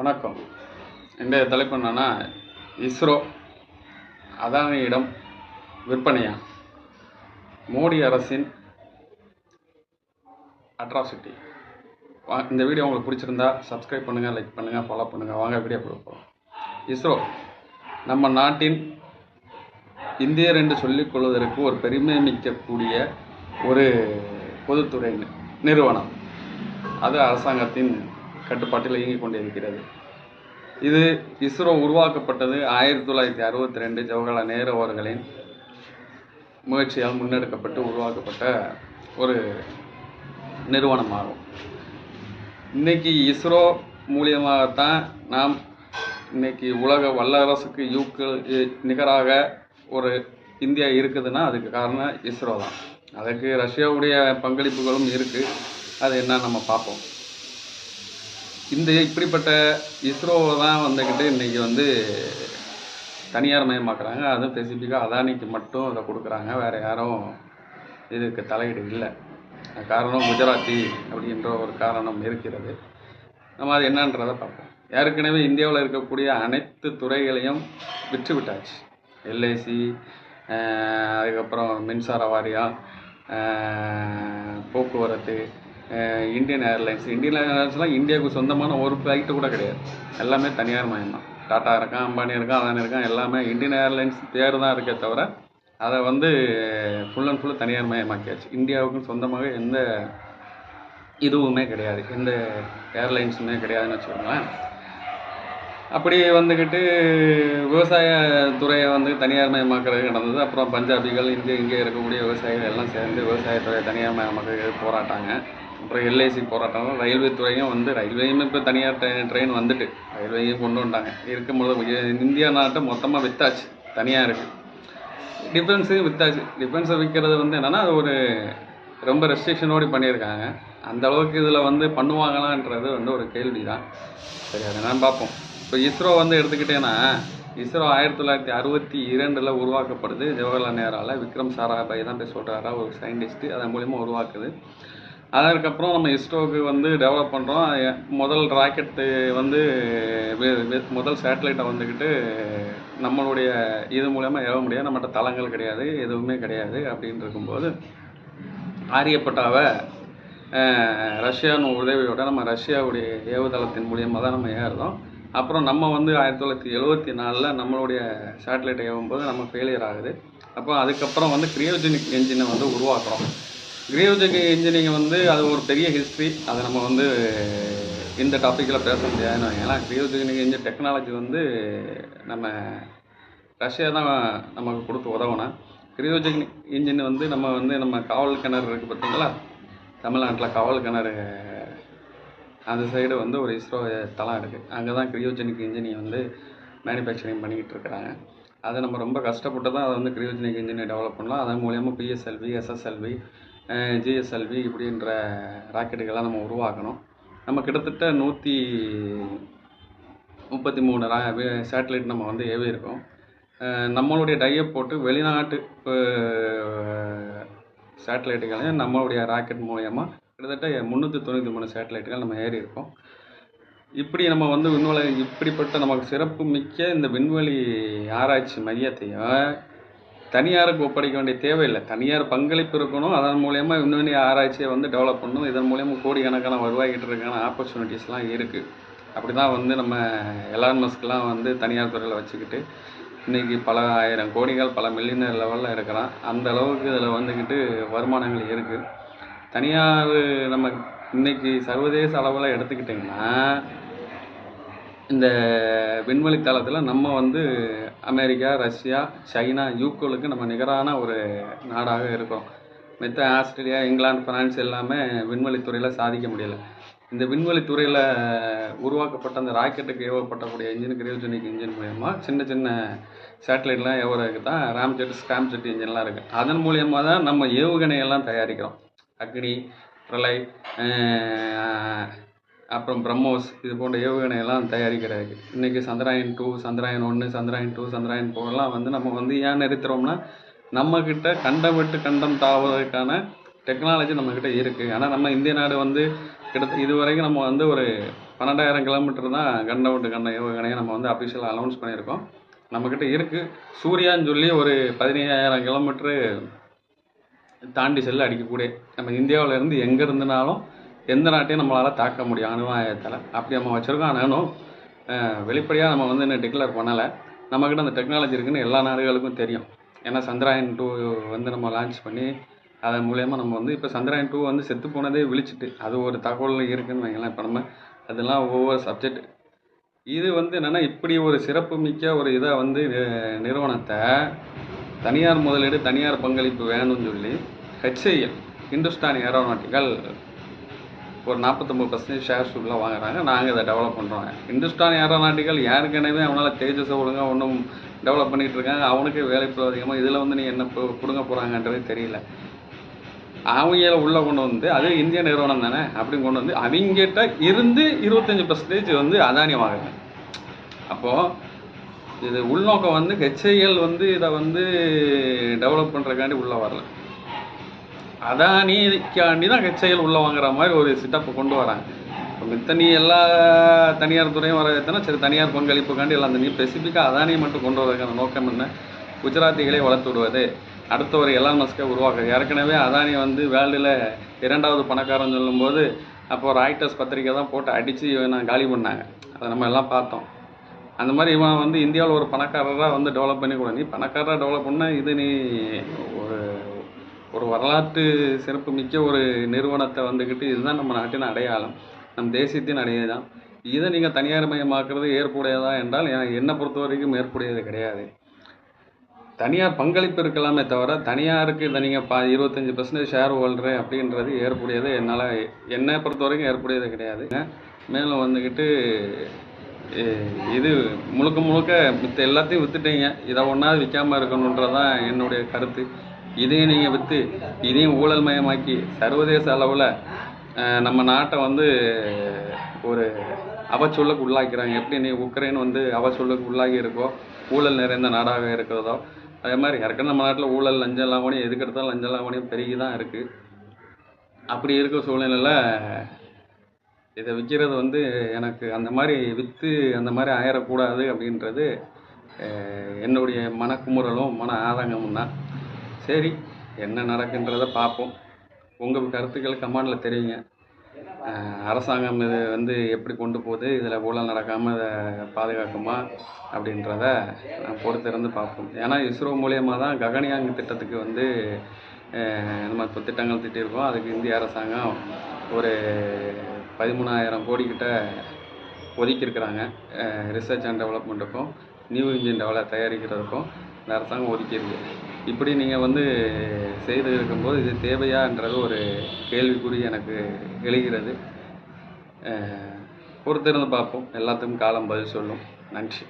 வணக்கம். இன்றைய தலைப்பு என்னென்னா இஸ்ரோ அதானியிடம் விற்பனையா? மோடி அரசின் அட்ராசிட்டி வா இந்த வீடியோ உங்களுக்கு பிடிச்சிருந்தா சப்ஸ்கிரைப் பண்ணுங்கள் லைக் பண்ணுங்கள் ஃபாலோ பண்ணுங்கள் வாங்க வீடியோ கொடுப்போம் இஸ்ரோ நம்ம நாட்டின் இந்தியர் என்று சொல்லிக்கொள்வதற்கு ஒரு பெருமை மிக்கக்கூடிய ஒரு பொதுத்துறை நிறுவனம். அது அரசாங்கத்தின் கட்டுப்பாட்டில் இயங்கிக் கொண்டிருக்கிறது இது இஸ்ரோ உருவாக்கப்பட்டது ஆயிரத்தி தொள்ளாயிரத்தி அறுபத்தி ரெண்டு ஜவஹர்லால் நேரு அவர்களின் முயற்சியால் முன்னெடுக்கப்பட்டு உருவாக்கப்பட்ட ஒரு நிறுவனமாகும். இன்னைக்கு இஸ்ரோ மூலியமாகத்தான் நாம் இன்னைக்கு உலக வல்லரசுக்கு யூக்கு நிகராக ஒரு இந்தியா இருக்குதுன்னா அதுக்கு காரணம் இஸ்ரோ தான் அதுக்கு ரஷ்யாவுடைய பங்களிப்புகளும் இருக்குது அது என்ன நம்ம பார்ப்போம். இந்த இப்படிப்பட்ட இஸ்ரோவை தான் வந்துக்கிட்டு இன்றைக்கி வந்து தனியார் மயமாக்குறாங்க. அதுவும் ஸ்பெசிஃபிக்காக அதானிக்கு மட்டும் அதை கொடுக்குறாங்க. வேறு யாரும் இதுக்கு தலையீடு இல்லை. அது காரணம் குஜராத்தி அப்படின்ற ஒரு காரணம் இருக்கிறது. நம்ம அது என்னன்றதை பார்ப்போம். ஏற்கனவே இந்தியாவில் இருக்கக்கூடிய அனைத்து துறைகளையும் விற்று விட்டாச்சு எல்ஐசி அதுக்கப்புறம் மின்சார வாரியம் போக்குவரத்து இந்தியன் ஏர்லைன்ஸ் இந்தியன் ஏர்லைன்ஸ்லாம் இந்தியாவுக்கு சொந்தமான ஒரு ஃப்ளைட்டு கூட கிடையாது. எல்லாமே தனியார் மயம் தான். டாட்டா இருக்கான் அம்பானி இருக்கான் அதானி இருக்கான் எல்லாமே இந்தியன் ஏர்லைன்ஸ் பேர் தான் இருக்கே தவிர அதை வந்து ஃபுல் அண்ட் ஃபுல்லு தனியார் மயமாக்கியாச்சு. இந்தியாவுக்கும் சொந்தமாக எந்த இதுவுமே கிடையாது. எந்த ஏர்லைன்ஸுமே கிடையாதுன்னு வச்சுக்கோங்களேன். அப்படி வந்துக்கிட்டு விவசாய துறையை வந்து தனியார் மயமாக்குறது நடந்தது. அப்புறம் பஞ்சாபிகள் இங்கே இங்கே இருக்கக்கூடிய விவசாயிகள் எல்லாம் சேர்ந்து விவசாயத்துறையை தனியார் மயமாக்குறது போராட்டாங்க. அப்புறம் எல்ஐசி போராட்டம் ரயில்வே துறையும் வந்து ரயில்வேயும் இப்போ தனியார் ட்ரெயின் ட்ரெயின் வந்துட்டு. ரயில்வேயும் கொண்டு வந்தாங்க. இருக்கும்போது இந்தியா நாட்டை மொத்தமாக வித்தாச்சு. தனியாக இருக்குது டிஃபென்ஸையும் வித்தாச்சு. டிஃபென்ஸை விற்கிறது வந்து என்னென்னா அது ஒரு ரொம்ப ரெஸ்ட்ரிக்ஷனோடு பண்ணியிருக்காங்க. அந்த அளவுக்கு இதில் வந்து பண்ணுவாங்களான்றது வந்து ஒரு கேள்வி தான் சரி அதை நான் பார்ப்போம். இப்போ இஸ்ரோ வந்து எடுத்துக்கிட்டேன்னா இஸ்ரோ ஆயிரத்தி தொள்ளாயிரத்தி அறுபத்தி இரண்டில் உருவாக்கப்படுது. ஜவஹர்லால் நேரால் விக்ரம் சாராபாய் தான் போய் சொல்கிறாரா ஒரு சயின்டிஸ்ட்டு அதன் மூலிமா உருவாக்குது. அதற்கப்புறம் நம்ம இஸ்ரோவுக்கு வந்து டெவலப் பண்ணுறோம் முதல் ராக்கெட்டு வந்து முதல் சேட்டலைட்டை வந்துக்கிட்டு நம்மளுடைய இது மூலயமா ஏவ முடியாது. நம்மகிட்ட தளங்கள் கிடையாது எதுவுமே கிடையாது அப்படின்னு இருக்கும்போது ஆரியப்பட்டாவை ரஷ்யான்னு உதவியோட நம்ம ரஷ்யாவுடைய ஏவுதளத்தின் மூலியமாக தான் நம்ம ஏறுறோம். அப்புறம் நம்ம வந்து ஆயிரத்தி தொள்ளாயிரத்தி எழுபத்தி நாலில் நம்மளுடைய சேட்டலைட் ஏவும்போது நம்ம ஃபெயிலியர் ஆகுது. அப்போ அதுக்கப்புறம் வந்து கிரியோஜெனிக் என்ஜினை வந்து உருவாக்குறோம். கிரியோஜெனிக் இன்ஜினியரிங் வந்து அது ஒரு பெரிய ஹிஸ்ட்ரி அதை நம்ம வந்து இந்த டாப்பிக்கில் பேச முடியாதுன்னு வைங்களேன் கிரியோஜெனிக் இன்ஜின் டெக்னாலஜி வந்து நம்ம ரஷ்யா தான் நமக்கு கொடுத்து உதவணும். கிரியோஜெனிக் இன்ஜின் வந்து நம்ம வந்து நம்ம காவல் கிணறு இருக்குது பார்த்தீங்களா? தமிழ்நாட்டில் காவல் கிணறு. அந்த சைடு வந்து ஒரு இஸ்ரோ தளம் இருக்குது அங்கே தான் கிரியோஜெனிக் இன்ஜினை வந்து மேனுஃபேக்சரிங் பண்ணிக்கிட்டு இருக்கிறாங்க. அதை நம்ம ரொம்ப கஷ்டப்பட்டு தான் அதை வந்து கிரியோஜெனிக் இன்ஜினியை டெவலப் பண்ணலாம். அதன் மூலியமாக பிஎஸ்எல்வி எஸ்எஸ்எல்வி ஜிஎஸ்எல்வி இப்படின்ற ராக்கெட்டுகள்லாம் நம்ம உருவாக்கணும். நம்ம கிட்டத்தட்ட நூற்றி முப்பத்தி மூணு ரா சேட்டலைட் நம்ம வந்து ஏவியிருக்கோம். நம்மளுடைய டையை போட்டு வெளிநாட்டு சேட்டலைட்டுகளையும் நம்மளுடைய ராக்கெட் மூலயமா கிட்டத்தட்ட முந்நூற்றி தொண்ணூற்றி மூணு சேட்டலைட்டுகள் நம்ம ஏறி இருக்கோம் இப்படி நம்ம வந்து விண்வெளி இப்படிப்பட்ட நமக்கு சிறப்பு மிக்க இந்த விண்வெளி ஆராய்ச்சி மையத்தையும் தனியாருக்கு ஒப்படைக்க வேண்டிய தேவையில்லை. தனியார் பங்களிப்பு இருக்கணும். அதன் மூலயமா விண்வெளி ஆராய்ச்சியை வந்து டெவலப் பண்ணணும். இதன் மூலயமா கோடிக்கணக்கான வருவாய்கிட்டிருக்கான ஆப்பர்ச்சுனிட்டிஸ்லாம் இருக்குது அப்படி தான் வந்து நம்ம எலான் மஸ்க்லாம் வந்து தனியார் துறையில் வச்சுக்கிட்டு இன்றைக்கி பல ஆயிரம் கோடிகள் பல மில்லியனர் லெவலில் இருக்கிறான். அந்த அளவுக்கு இதில் வந்துக்கிட்டு வருமானங்கள் இருக்குது தனியார் நம்ம இன்றைக்கி சர்வதேச அளவில் எடுத்துக்கிட்டிங்கன்னா இந்த விண்வெளி தளத்தில் நம்ம வந்து அமெரிக்கா ரஷ்யா சைனா யூக்கோலுக்கு நம்ம நிகரான ஒரு நாடாக இருக்கோம். மித்த ஆஸ்திரேலியா இங்கிலாந்து பிரான்ஸ் எல்லாமே விண்வெளி துறையில் சாதிக்க முடியல. இந்த விண்வெளி துறையில் உருவாக்கப்பட்ட அந்த ராக்கெட்டுக்கு ஏவப்பட்டக்கூடிய இன்ஜின் கிரியோஜெனிக் இன்ஜின் மூலயமா சின்ன சின்ன சேட்டலைட்லாம் ஏவுறதுக்கு தான் ராம்ஜெட் ஸ்கிராம்ஜெட் இன்ஜின்லாம் இருக்குது அதன் மூலியமாக தான் நம்ம ஏவுகணையெல்லாம் தயாரிக்கிறோம். அக்னி பிரளய் அப்புறம் பிரம்மோஸ் இது போன்ற ஏவுகணையெல்லாம் தயாரிக்கிறதுக்கு இன்றைக்கி சந்திராயன் டூ சந்திராயன் ஒன்று சந்திராயன் டூ சந்திராயன் ஃபோர்லாம் வந்து நம்ம வந்து ஏன் நிறுத்துகிறோம்னா நம்மக்கிட்ட கண்டம் விட்டு கண்டம் தாவதற்கான டெக்னாலஜி நம்மக்கிட்ட இருக்குது ஆனால் நம்ம இந்திய நாடு வந்து கிட்ட இது வரைக்கும் நம்ம வந்து ஒரு பன்னெண்டாயிரம் கிலோமீட்டர் தான் கண்ட விட்டு கண்ட ஏவுகணையை நம்ம வந்து அஃபிஷியலாக அனௌன்ஸ் பண்ணியிருக்கோம். நம்மக்கிட்ட இருக்குது சூர்யான்னு சொல்லி ஒரு பதினையாயிரம் கிலோமீட்ரு தாண்டி செல்ல அடிக்கக்கூடிய நம்ம இந்தியாவிலேருந்து எங்கே இருந்துனாலும் எந்த நாட்டையும் நம்மளால் தாக்க முடியும். அணு அப்படி நம்ம வச்சுருக்கோம். ஆனாலும் வெளிப்படையாக நம்ம வந்து இன்னும் டிக்ளேர் பண்ணலை. நம்மக்கிட்ட அந்த டெக்னாலஜி இருக்குன்னு எல்லா நாடுகளுக்கும் தெரியும். ஏன்னா சந்திராயன் டூ வந்து நம்ம லான்ச் பண்ணி அதன் மூலயமா நம்ம வந்து இப்போ சந்திராயன் டூ வந்து செத்து போனதே விழிச்சிட்டு அது ஒரு தகவல் இருக்குதுன்னு வைங்களேன். இப்போ நம்ம அதெல்லாம் ஒவ்வொரு சப்ஜெக்ட் இது வந்து என்னென்னா இப்படி ஒரு சிறப்பு மிக்க ஒரு இதை வந்து நிறுவனத்தை தனியார் முதலீடு தனியார் பங்களிப்பு வேணும்னு சொல்லி ஹெச்ஐஎல் இந்துஸ்தான் ஏரோநாட்டிக்கல் ஒரு நாற்பத்தொம்பது பர்சன்டேஜ் ஷேர்ஸ் உள்ள வாங்குறாங்க. நாங்கள் இதை டெவலப் பண்ணுறோம் இந்துஸ்தான் ஏரோநாட்டிக்கல் ஏற்கனவே அவனால் தேஜஸை ஒழுங்காக ஒன்றும் டெவலப் பண்ணிகிட்டு இருக்காங்க. அவனுக்கு வேலைப்பு அதிகமாக இதில் வந்து நீ என்ன கொடுங்க பிடுங்க போகிறாங்கன்றது தெரியல. அவங்கள உள்ளே கொண்டு வந்து அது இந்திய நிறுவனம் தானே அப்படின்னு கொண்டு வந்து அவங்ககிட்ட இருந்து இருபத்தஞ்சி பர்சன்டேஜ் வந்து அதானி வாங்குறாங்க. அப்போது இது உள்நோக்கம் வந்து ஹெச்ஐஎல் வந்து இதை வந்து டெவலப் பண்ணுறக்காண்டி உள்ளே வரல. அதானிக்காண்டி தான் ஹெச்ஐஎல் உள்ளே வாங்குற மாதிரி ஒரு செட்டப்பை கொண்டு வராங்க. இப்போ மித்த நீ எல்லா தனியார் துறையும் வர வைத்தனா சரி தனியார் பங்களிப்புக்காண்டி எல்லாம் அந்த நீ ஸ்பெசிஃபிக்காக அதானியை மட்டும் கொண்டு வரதுக்கான நோக்கம் என்ன? குஜராத்திகளை வளர்த்து விடுவது. அடுத்த ஒரு எலான் மஸ்கை உருவாக்க ஏற்கனவே அதானி வந்து வேர்ல்டில் இரண்டாவது பணக்காரன் சொல்லும்போது அப்போ ராய்டர்ஸ் பத்திரிக்கை தான் போட்டு அடித்து இவன் காலி பண்ணாங்க. அதை நம்ம எல்லாம் பார்த்தோம். அந்த மாதிரி இவன் வந்து இந்தியாவில் ஒரு பணக்காரராக வந்து டெவலப் பண்ணி கூட. நீ பணக்காரராக டெவலப் பண்ண இது நீ ஒரு வரலாற்று சிறப்பு மிக்க ஒரு நிறுவனத்தை வந்துக்கிட்டு இதுதான் நம்ம நாட்டின் அடையாளம். நம் தேசியத்தின் அடையாளம் இதை நீங்கள் தனியார் மயமாக்குறது ஏற்புடையதா என்றால் என்னை பொறுத்த வரைக்கும் ஏற்புடையது கிடையாது. தனியார் பங்களிப்பு இருக்கலாமே தவிர தனியாருக்கு இதை நீங்கள் பா இருபத்தஞ்சி பர்சன்டேஜ் ஷேர் ஹோல்டரு அப்படின்றது ஏற்புடையது என்னால் என்னை பொறுத்த வரைக்கும் ஏற்புடையது கிடையாது. மேலும் வந்துக்கிட்டு இது முழுக்க முழுக்க மித்த எல்லாத்தையும் விற்றுட்டீங்க இதை ஒன்றாவது விற்காமல் இருக்கணுன்றது தான் என்னுடைய கருத்து. இதையும் நீங்கள் விற்று இதையும் ஊழல் மயமாக்கி சர்வதேச அளவில் நம்ம நாட்டை வந்து ஒரு அவச்சொல்லுக்கு உள்ளாக்கிறாங்க. எப்படி நீ உக்ரைன் வந்து அவச்சொல்லுக்கு உள்ளாகி இருக்கோ ஊழல் நிறைந்த நாடாக இருக்கிறதோ அதே மாதிரி ஏற்கனவே நம்ம நாட்டில் ஊழல் லஞ்சம் லாவணியம் எதுக்கு எடுத்தாலும் லஞ்சம் லாவணியம் பெருகி தான் இருக்குது அப்படி இருக்கிற சூழ்நிலையில் இதை விற்கிறது வந்து எனக்கு அந்த மாதிரி விற்று அந்த மாதிரி ஆயிடக்கூடாது அப்படின்றது என்னுடைய மனக்குமுறலும் மன ஆதங்கமும் தான் சரி என்ன நடக்குன்றதை பார்ப்போம். உங்கள் கருத்துக்கள் கமெண்டில் தெரியுங்க அரசாங்கம் இது வந்து எப்படி கொண்டு போகுது இதில் ஊழல் நடக்காமல் இதை பாதுகாக்குமா அப்படின்றத நான் பொறுத்திருந்து பார்ப்போம். ஏன்னா இஸ்ரோ மூலியமாக தான் ககன்யாங் திட்டத்துக்கு வந்து இந்த நம்ம இப்போ திட்டங்கள் திட்டியிருக்கோம் அதுக்கு இந்திய அரசாங்கம் ஒரு பதிமூணாயிரம் கோடிக்கிட்ட ஒதுக்கியிருக்கிறாங்க. ரிசர்ச் அண்ட் டெவலப்மெண்ட்டுக்கும் நியூ இன்ஜின் டெவலப் தயாரிக்கிறதுக்கும் இந்த அரசாங்கம் ஒதுக்கியிருக்கு. இப்படி நீங்கள் வந்து செய்து இருக்கும்போது இது தேவையான்றது ஒரு கேள்விக்குறி எனக்கு எழுகிறது. பொறுத்திருந்து பார்ப்போம். எல்லாத்துக்கும் காலம் பதில் சொல்லும். நன்றி.